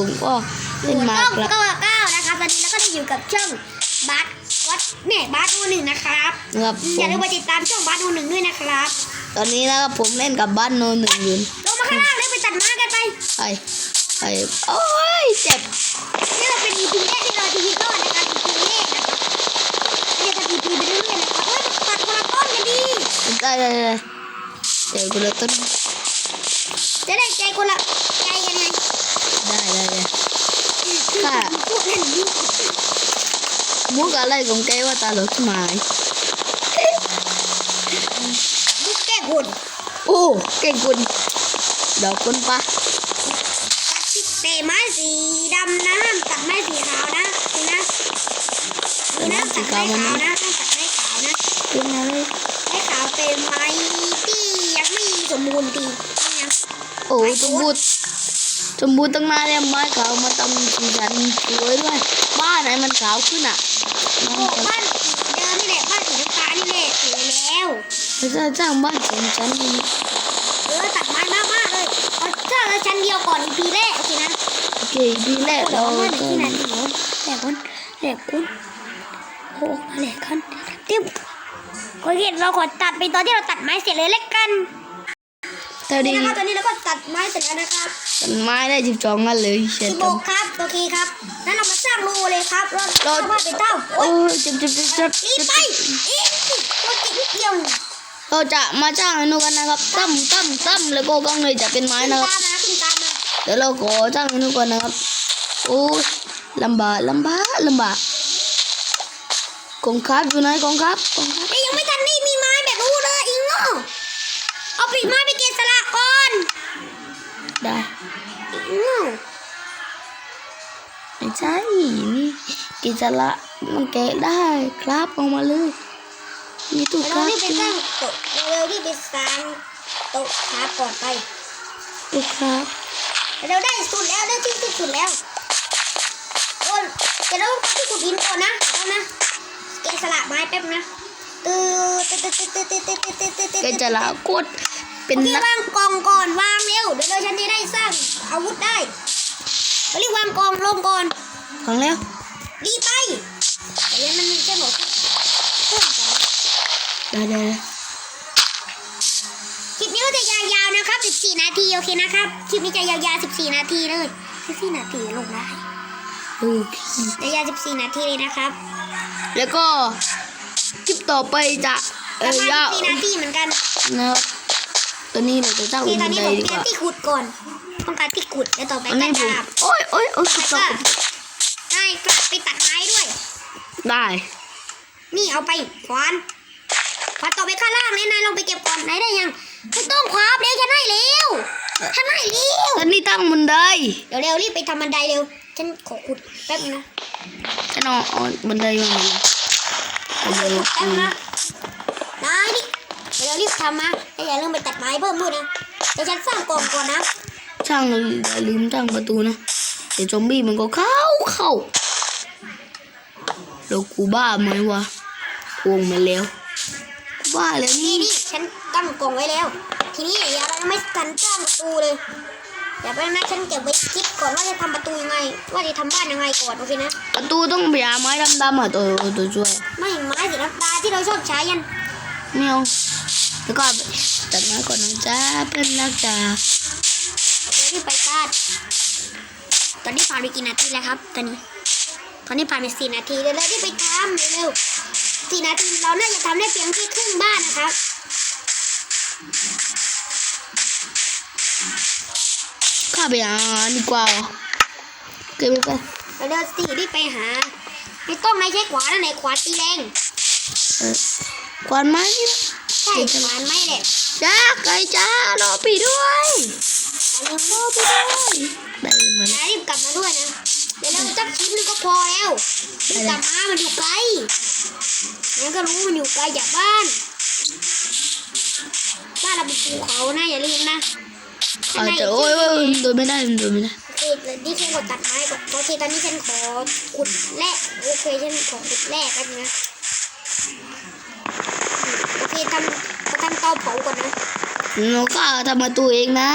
ผมก็เล่นมาช่องครับเก้าเก้านะครับตอนนี้เราก็ได้อยู่กับช่องบัสวัดเนี่ยบัสโอหนึ่งนะครับนะครับผอย่ามลืมไปติดตามช่องบัสโอหนึ่งด้วยนะครับตอนนี้นะครับผมเล่นกับบ้านโนหนึ่งอยู่ลงมาข้างล่างแล้วไปตัดไม้กันไป ไปไปโอ้ยเจ็บนี่เราเป็น EP แรกที่เราจะยิงรอดนะครับ EP แรกนะครับเรียกกัน EP ไปเรื่อยๆนะครับเอ้ยตัดคนละต้นกันดี ได้ได้ได้เดี๋ยวกูเลยต้น จะได้ใจคนละใจกันไงได้ได้ได้ค่ะพูดเล่นมุกมุกอะไรของแกว่าตาหลอกหมายมุกแก้บนโอ้เก่งคุณเดี๋ยวคุณปะตัดที่เตะไม้สีดำนะห้ามตัดไม้สีขาวนะดูนะดูนะตัดไม้ขาวนะห้ามตัดไม้ขาวนะขึ้นมาเลยไม้ขาวเป็นไม้ที่ยังไม่สมบูรณ์ดีนี่นะ โอ้สมบูรณ์สมบูรณ์ตั้งนานแล้วไม้ขาวมาทำสีสันสวยด้วย บ้านไหนมันขาวขึ้นอะโอ้บ้านสีเดิมนี่แหละบ้านสีน้ำตาลนี่แหละสวยแล้วไม่ใช่สร้างบ้านสองชั้นนี่เออตัดไม้มากมากๆเลยเอาถ้าเราชั้นเดียวก่อนอีพีแรกโอเคนะโอเคทีแรกเราเราเมื่อก็ที่ไหนถึงแหลกคนแหลกคนโอ้แหลกกันเต็มโอเคเราขอตัดไปตอนที่เราตัดไม้เสร็จเลยแล้วกัน ตอนนี่นี้นะครับตอนนี้เราก็ตัดไม้เสร็จแล้วนะครับต้นไม้ได้สิบสองกันเลยเสร็จสิบโมกันงครับโอเคครับนั้นเรามาสร้างรูเลยครับเราเราเราว่าเป็นเต้าโอ้โอ้ยยเจ็บเจ็บเจ็บเจ็บรีบไปอีกตัวจิกนิดเดียวเราจะมาจ้างอนุกันนะครับตั้มตั้มตั้มแล้วก็กล้องเลยจะเป็นไม้ขึ้นนะครับตามมาขึ้นตามมาเดี๋ยวเราขอจ้างอนุก่อนนะครับโอ้ยลำบากลำบากลำบากกองครับอยู่ไหนกองครับกองครับนี่ยังไม่ทันนี่มีไม้แบบรูเลยอิงโง่ เอาปีกไม้ไปเกณฑ์สละก่อน ได้อิงโง่ไม่ใช่นี่กิจละมันแกะได้ครับออกมาเลยมีตู้คเรารับรีบไปสร้างโต๊ะเร็วๆรีบไปสร้างโต๊ะครับก่อนไปตู้ครับเราได้สุดแล้วได้ที่สุดแล้วโอ้ยเดี๋ยวเราที่ขุดหินก่อนนะเอานะเกณฑ์สละไม้แป๊บนะตื้อตื้อตื้อตื้อตื้อตื้อตื้อตื้อตื้อตื้อแกจะละโคตร เป็นพี่นักวางกองก่อนวางเร็วเดี๋ยวเราฉันจะได้สร้างอาวุธได้เรารีบวางกองลงก่อนฟังแล้วรีบไปแต่ยังมันจะหมดเพิ่มก่อนได้ได้ได้คลิปนี้ก็จะยาวๆนะครับ 14 นาทีโอเคนะครับคลิปนี้จะยาวๆ 14 นาทีเลย14นาทีลงได้โอเคจะยาว14 นาทีเลยนะครับ แล้วก็คลิปต่อไปจะเอประอมาณยาว14นาทีเหมือนกันนะครับ ตอนนี้เราจะจ้างโอเคอุตบัอนนนี้ไดผมดีเตรีกยมว่าที่ขุดก่อนต้องการที่ขุดแล้วต่อไปอันก็นี้ผจะมโอ้ยโอ้ยโอ้ยต่อสุดไปตก็กได้กลับไปตัดไม้ด้วย ได้ นี่เอาไปขวานขวานต่อไปข้างล่างเนี่ยนายลงไปเก็บก่อนไหนได้ยังไม่ต้องคว้าเร็วฉันให้เร็วฉันให้เร็วตอนนี้ตั้งบันไดเดี๋ยวเร็วรีบไปทำบันไดเร็วฉันขอขุดแป๊บนึงนะฉันเอาเอาบันไดมาเลยเอาเลยแป๊บนะนายนี่เดี๋ยวเร็วรีบทำมาแล้วอย่าลืมไปตัดไม้เพิ่มด้วยนะเดี๋ยวฉันสร้างกล่องก่อนนะช่างเลยอย่าลืมตั้งประตูนะเดี๋ยวซอมบี้มันก็เข้าเข้าแล้วกูบ้าไหมวะพวงมาแล้วกูบ้าแล้วนี่นี่นี่ฉันตั้งกล่องไว้แล้ว ทีนี้อย่าเราไม่กันสร้างประตูเลยเดี๋ยวแป๊บนะฉันเก็บไว้คิดก่อนว่าจะทำประตูยังไง ว่าจะทำบ้านยังไงก่อนโอเคนะประตูต้องไปหาไม้ดำๆอะตัวตัวช่วยไม่ไม้สีน้ำตาลที่เราชอบใช้ยันไม่เอา แล้วก็ตัดไม้ก่อนนะจ๊ะเพื่อนรักจ๋าเดี๋ยวรีบไปตัดตอนนี้ผ่านไปกี่นาทีแล้วครับ ตอนนี้ ตอนนี้ผ่านไปสี่นาทีเดี๋ยวเรารีบไปทำเร็วๆสี่นาทีเราน่าจะทำได้เพียงแค่ครึ่งบ้านนะครับข้าไปหาดีกว่าวะเก็บไปไปเราเดินสี่รีบไปหาไม่ต้องนายใช้ขวานนะไหนขวานตีแรงเออควันไม้นี่ใช่ขวานไม่แหละจ้าไก่จ้ารอพี่ด้วยอย่าลืมรอพี่ด้วยได้มาแล้วนายรีบกลับมาด้วยนะเดี๋ยวเราจักชิ้นนึงก็พอแล้วรีบกลับมามันอยู่ไกลงั้นก็รู้มันอยู่ไกลจากบ้านบ้านเราเป็นภูเขานะอย่าลืมนะอาจจะโอ้ยโอ้ยโดนไม่ได้โดนไม่ได้โอเคเดี๋ยวนี่ฉันขอตัดไม้ก่อนโอเคตอนนี้ฉันขอขุดแร่โอเคฉันขอขุดแร่กันนะ โอเคทำขอทำเตาเผาก่อนนะหนูก็ทำประตูเองนะ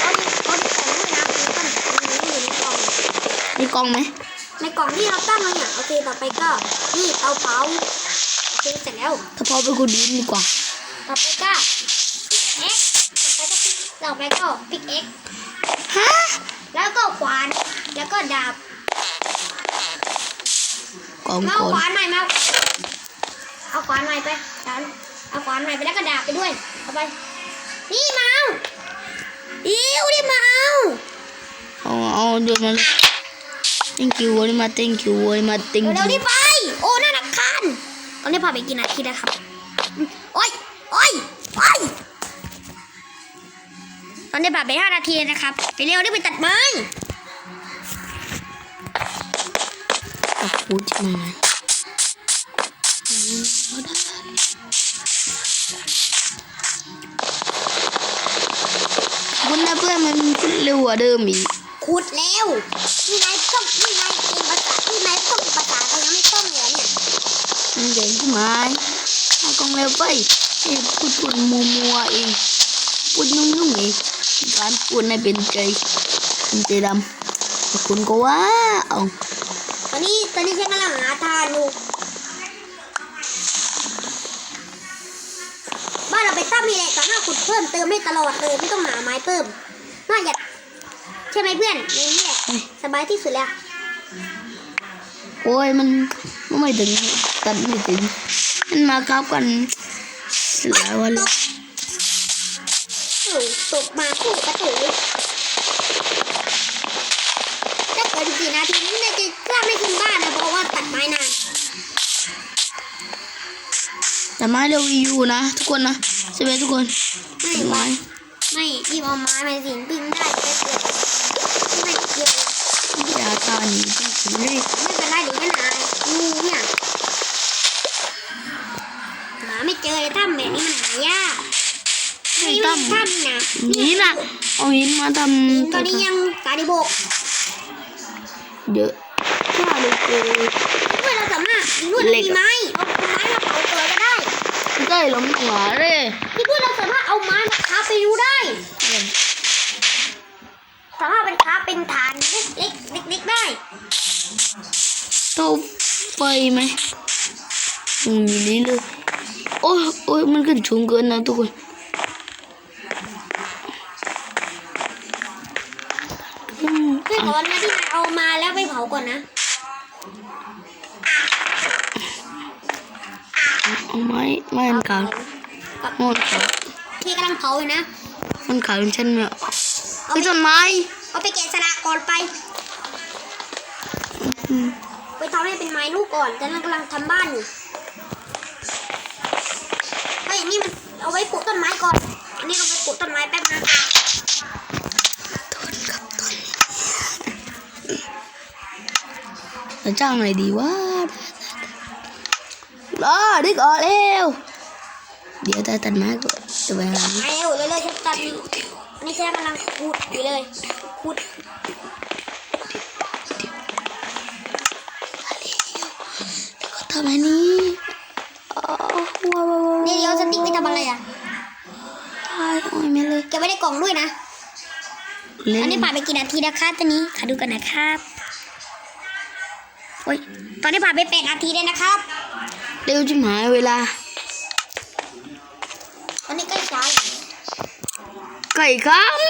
เอาดิเอาดิของด้วยนะผมก็มีกล้องไหมในกล่องที่เราตั้งไว้เนี่ยโอเคต่อไปก็นี่เตาเผาโอเคเสร็จแล้วถ้าพอไปคุณดินดีกว่า ต่อไปก็เอ็กต่อไปก็พิกเอ็กฮะแล้วก็ขวานแล้วก็ดาบกล้องมาก่เอาอนขวานใหม่มา เอาขวานใหม่ไปดันเอาขวานใหม่ไปแล้วก็ดาบไปด้วย เอาไป นี่มาเอาอิ้วนี่มาเอาเอาเอาเดี๋ยวมาเลย thank you very much thank you very much thank เร็วๆ you นี่ไป โอ้น่ารักคันตอนนี้พาไปกินอาทิตย์นะครับ โอ้ยโอ้ยโอ้ยตอนนี้ผ่านไปห้านาทีนะครับ ไปเร็วรีบไปตัดไม้ตัดพูดใช่ไห มคุณนะเพื่อนมันเร็วกว่าเดิมอีกขุดเร็วนี่นายต้องนี่นายเรียนภาษานี่นายต้องภาษาเขายังไม่ต้องเลยเนี่ยมันเก่งขึ้นไหมเอากล้องเร็วไปไอ้พูดพูดมัวมัวๆเองพูดยุ่งยุ่งๆเองการพูดในเป็นใจเป็นใจดำแต่คุณก็ว่าเอาตอนนี้ตอนนี้ฉันกำลังหาทานอยู่ บ้านเราไปตั้งมีแหละสามารถขุดเพิ่มเติมได้ตลอดเลยไม่ต้องหาไม้เพิ่มน่าอยากใช่ไหมเพื่อนนี่แหละสบายที่สุดแล้ว โอ้ยมันมันไม่ถึงกันไม่ถึงมันมาครับกันหลายวันแล้วโอ้ยตกมาคู่กระตุยถ้าเกิดกี่นาทีนี่น่าจะกล้าไม่ขึ้นบ้านนะเพราะว่าตัดไม้นานแต่ไม้เร็วอยู่นะ ทุกคนนะ ใช่ไหมทุกคนไม่ไม้ไม่ที่เอาไม้มาสิงปิ้งได้แป๊บเดียวไม่เดียวอย่าตาหนีที่ถึงได้ไม่เป็นไรเดี๋ยวฉันหางูเนี่ยหาไม่เจอเลยถ้ำแบบนี้มันหายากนี่มันถ้ำนะหินอะเอาหินมาทำตอนนี้ยังกาดิบกเยอะข้าเลยเพื่อเราสามารถมีนวดมีไม้เอาไม้มาเผาเกลือก็ได้ ได้หลงหมาเลยที่เพื่อเราสามารถเอาไม้มาคาไปดูได้สามารถเป็นคาเป็นฐานเล็กๆเล็กๆได้เท่าไฟไหมอืมอย่างนี้เลยโอ้ยโอ้ยมันขึ้นสูงเกินนะทุกคนอืมเพื่อก่อนนะที่นายเอามาแล้วไปเผาก่อนนะเอา ไม้ไม้มันขาวกับมันขาวที่กำลังเผาอยู่นะมันขาวเป็นชั้นเนี่ยเอาไอ้ไปต้นไม้เอาไปแกะสลักก่อนไปอืมไปทำให้เป็นไม้ลูกก่อนแต่เรากำลังทำบ้านอยู่ถ้าอย่างนี้มันเอาไว้ปลูกต้นไม้ก่อนอันนี้เราไปปลูกต้นไม้แป๊บนะจะจ้างหน่อยดีวะ รอดึกออกเร็วเดี๋ยวตาตัดไม้ก่อนจะไปหามาเร็วเร็วๆฉันตัดอยู่อันนี้ฉันกำลังขุดอยู่เลยขุดก็ทำอันนี้อ๋อว้าวว้าวว้าวนี่เดี๋ยวสติ๊กไปทำอะไรอะโอ้ยไม่เลยเก็บไว้ในกล่องด้วยนะเล่อันนนี้ผ่านไปกี่นาทีนะคะตอนนี้ขอดูกันนะครับโอ้ยตอนนี้ผ่านไปแปดนาทีเลยนะครับ เร็วจิ๋มหายเวลาตอนนี้ใกล้เช้าแล้วไก่ข้าม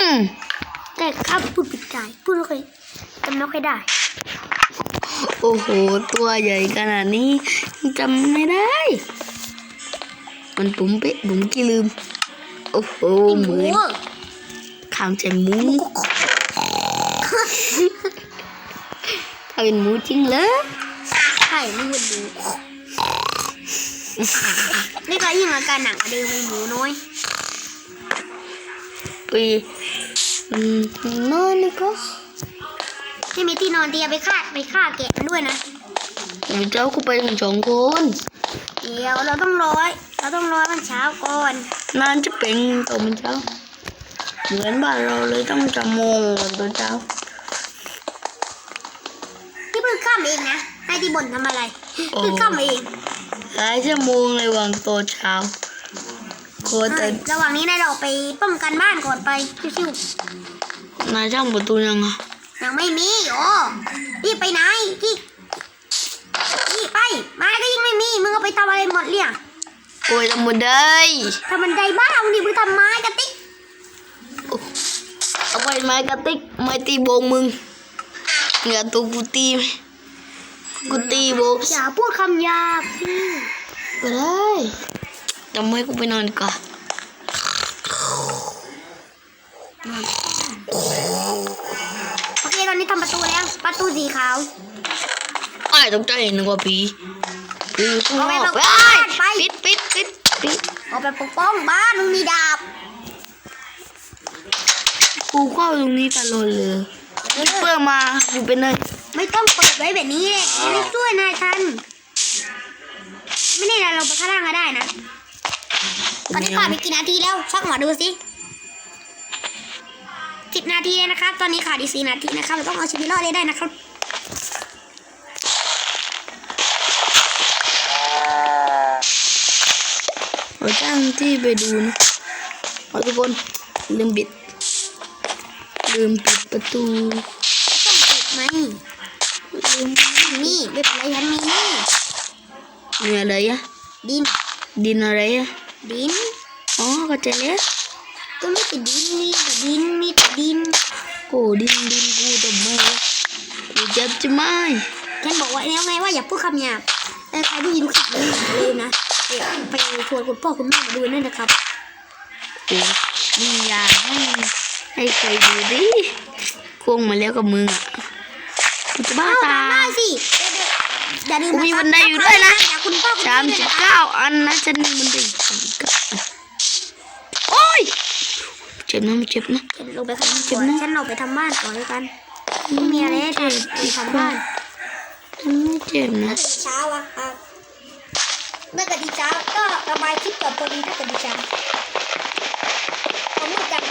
แต่ครับพูดผิดใจพูดไม่ค่อยจำไม่ค่อยได้ โอ้โห ตัวใหญ่ขนาดนี้จำไม่ได้ มันปุ๋มเป๊ะปุ๋มกี่ลืม โอ้โหเหมือนข้างใจหมูถ้าเป็นหมูจริงเหรอใช่ไม่เหมือนหมู นี่ก็ยิ่งอาการหนักกว่าเดิมเป็นหมูน้อยไปอืมนอนนี่ก็ไม่มีที่นอนเดียวไปฆ่าไปฆ่าแกะมันด้วยนะผมเจ้าก็ไปกันสองคนเดี๋ยวเราต้องรอเราต้องรอมันเช้าก่อนนานจะเป็นตอนเช้าเหมือนบ้านเราเลยต้องจะโมงก่อนตอนเช้าที่เพิ่งข้ามเองนะให้ที่บ่นทำอะไรโอ้เพิ่งข้ามเอง หลายชั่วโมงเลยวันตอนเช้าโคตรแต่ระหว่างนี้นายเราไปป้องกันบ้านก่อนไปชิวนายช่างประตูยังอะๆยังไม่มีโอ้รีบไปไหนกี่กี่ไปไม้ก็ยิ่งไม่มีมึงเอาไปทำอะไรหมดเนี่ยโอ้ยทำหมดเลยทำมันใจบ้ามึงดิมึงทำไม้กระติกเอาไปไม้กระติกไม้ตีโบงมึงเหงื่อตัวกูตีไหม กูตีโบงอย่าพูดคำหยาบสิไปเลยทำไมกูไปนอนดีกว่อนโอเคตอนนี้ทำประตูแล้ว ประตูสีขาวไอ้ายตกใจนึกว่าผีผีอยู่ข้างนเอาอไปกบอกไปบ้านไปปิดปิดปิดปิดเอาไปปกป้องบ้านมึงมีดาบกูเข้าตรงนี้ตลอดเลยเพื่อมากูเป็นไง ไม่ต้องเปิดไว้แบบนี้เลยไม่ช่วยนายทัน ไม่ได้เราลงไปข้างล่างก็ได้นะตอนนี้ผ่านไปกี่นาทีแล้วช่างหมอดูสิสิบนาทีเลยนะครับ ตอนนี้ขาดอีกสี่นาทีนะครับ เราต้องเอาชีวิตรอดให้ได้นะครับเราจ้างที่ไปดูนะเอาทุกคนลืมปิด ลืมปิดประตู ต้องปิดไหมลืม นี่ไม่เป็นไรฉันมีนี่มีอะไรอะดิน ดินอะไรอะดิน อ๋อเข้าใจแล้วก็ไม่ติดดินมีแต่ดินมีแต่ดินโอ้ดินดินกูทำไมวะกูเจ็บจะไหมฉันบอกว่าแล้วไงว่าอย่าพูดคำหยาบแต่ใครได้ยินคลิปนี้อย่าลืมนะเดี๋ยวไปชวนคุณพ่อคุณแม่มาดูนั่นนะครับโอ้มีอยากให้ให้ใครดูดิควงมาแล้วกับมึงอะ กูจะบ้าตาได้สิอย่าลืมกูมีะครับบันไดอยู่ด้วยนะอย่าคุณพ่อคุณสาแม่มด้วยสิบนะครับเก้าอันนะฉันมีมันได้สามสิบเก้าอันโอ้ยเจ็บนะไม่เจ็บนะฉันลงไปข้างล่างก่อนฉันลงไปทำบ้านก่อนแล้วกันไม่มีอะไรให้ทำไปทำบ้านฉันไม่เจ็บนะถ้าเกิดเช้าอะอะเมื่อเกิดดีเช้าก็ระบายคลิปก่อนพอดีถ้าเกิดดีเช้าผมมืดกัน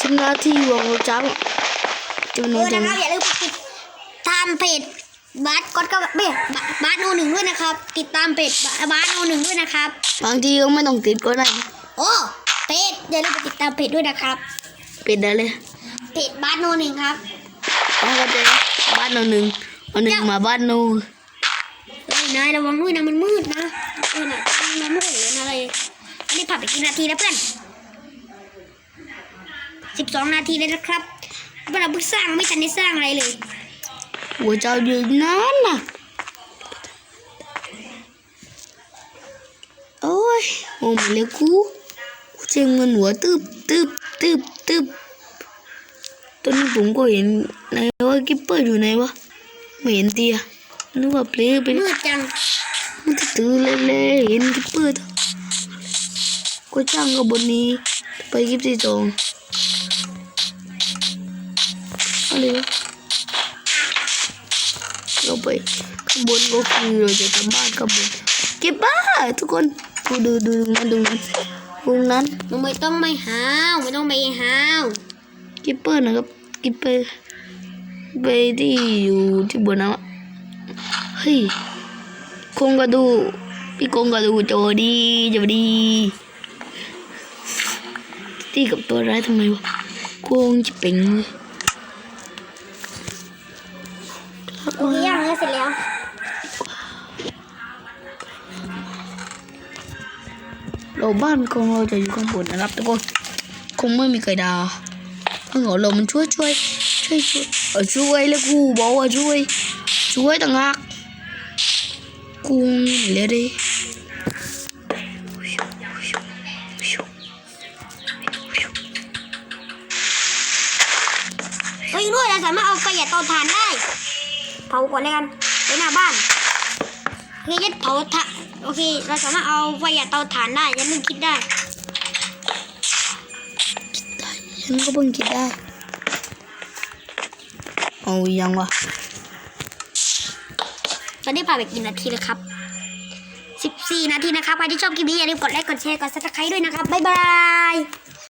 สิบนาทีวางจังจะเอนอนอจันะงครับอย่าลืมติดตามเพจบาสก็ก็ไม่บาบาสโนหนึ่งด้วยนะครับ ติดตามเพจบาสโนหนึ่งด้วยนะครับ บางทีก็ไม่ต้องติดก็ได้นะโอ้เพจอย่าลืมไปติดตามเพจด้วยนะครับปิดได้เลยเพจบาสโนหนึ่งครับเอาเข้าใจบ้านเราหนึ่งเอาหนึ่งมาบ้านโนเฮ้ยนายระวังด้วยนะมันมืดนะเออน่ะมันไม่เห็นอะไรอันนี้ผ่านไปกี่นาทีแล้วเพื่อนสิบสองนาทีเลยนะครับเวลาเพิ่งสร้างไม่ทันได้สร้างอะไรเลย หัวเจ้าอยู่นั้นน่ะ โอ้ยโอ้มาเลยกูกูเจงเงินหัวตึบตึบตึบตึบตอนนี้ผมก็เห็นไหนว่ากิปเปอร์อยู่ไหนวะไม่เห็นเตียนึกว่าเพลย์ไปมืดจังมันจะตื่นเลยเลยเห็นกิปเปอร์ตัวก็จ้างกับบนนี้ไปกิปที่สองอะไรวะ ไปข้างบนก็คือเราจะทำบ้านข้างบนเก็บบ้าทุกคนดูดูดูตรงนั้นตรงนั้นตรงนั้นมึงไม่ต้องไม่หาวไม่ต้องไปหาวกิปเปอร์นะครับกิปเปอร์ไปที่อยู่ที่บนน้ำอะเฮ้ยโครงกระดูกพี่โครงกระดูกโจดีโจดีตีกับตัวร้ายทำไมวะโครงจะเป็นเลย โอเคย่างเนื้อเสร็จแล้วเราบ้านของเราจะอยู่ข้างบนนะครับทุกคนคงไม่มีใครดาถ้าเหงาเรามันช่วยช่วยช่วยช่วยเออช่วยแล้วกูบอกว่าช่วย ช่วยต่างหากกูเหลยดิเฮ้ยด้วยเราสามารถเอาไฟหยาเตาถ่านได้ เผาก่อนเลยกันไปหน้าบ้านโอเคยัดเผาถ่านโอเค เราสามารถเอาไฟหยาเตาถ่านได้ยันนึงคิดได้ฉันก็เพิ่งคิดได้ เอายังวะตอนนี้ผ่านไปกี่นาทีแล้วครับ 14 นาทีนะครับ ใครที่ชอบคลิปนี้อย่าลืมกดไลค์ กดแชร์ กดซับสไครต์ด้วยนะครับ บ๊ายบาย